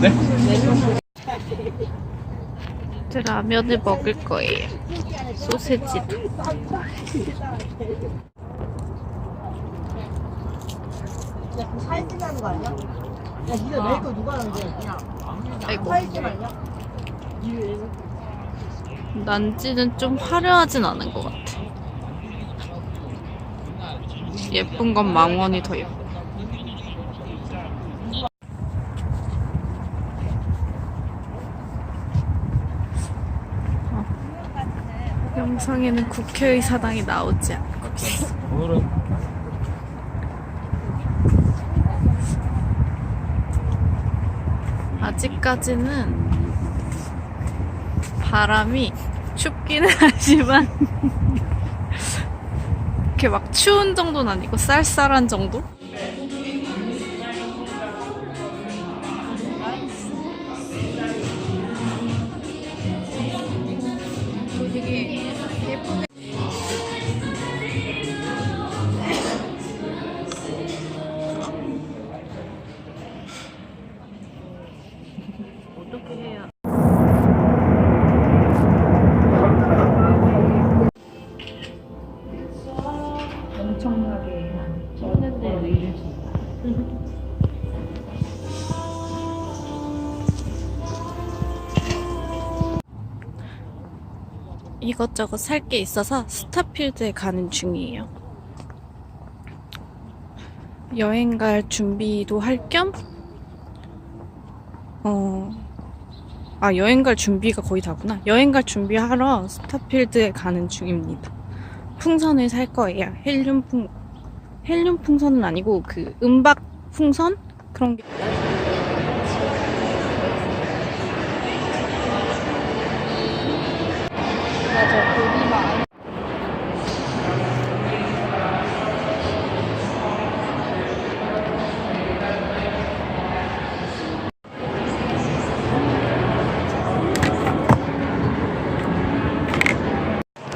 네? 이제 라면을 먹을 거예요. 소세지도. 아이고. 난지는 좀 화려하진 않은 것 같아. 예쁜 건 망원이 더 예뻐. 영상에는 국회의사당이 나오지 않고 있어. 오늘은 아직까지는 바람이 춥기는 하지만 이렇게 막 추운 정도는 아니고 쌀쌀한 정도? 엄청나게 쪘는데 일을 이것저것 살 게 있어서 스타필드에 가는 중이에요. 여행 갈 준비도 할 겸, 어, 아, 여행 갈 준비가 거의 다구나. 여행 갈 준비하러 스타필드에 가는 중입니다. 풍선을 살 거예요. 헬륨 풍, 헬륨 풍선은 아니고 그 음박 풍선? 그런 게.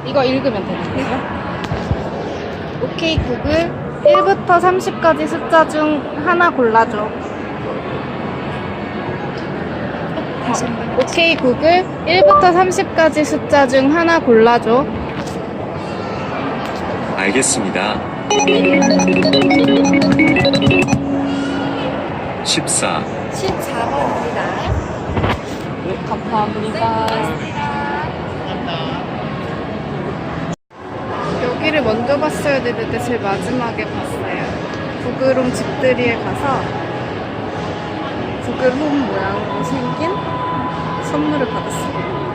이거 읽으면 되는 거예요? 오케이 구글 1부터 30까지 숫자 중 하나 골라줘. 어, 오케이 구글 1부터 30까지 숫자 중 하나 골라줘. 알겠습니다. 14, 14번입니다. 감사합니다. 먼저 봤어야 되는데 제일 마지막에 봤어요. 구글홈 집들이에 가서 구글홈 모양으로 생긴 선물을 받았어요.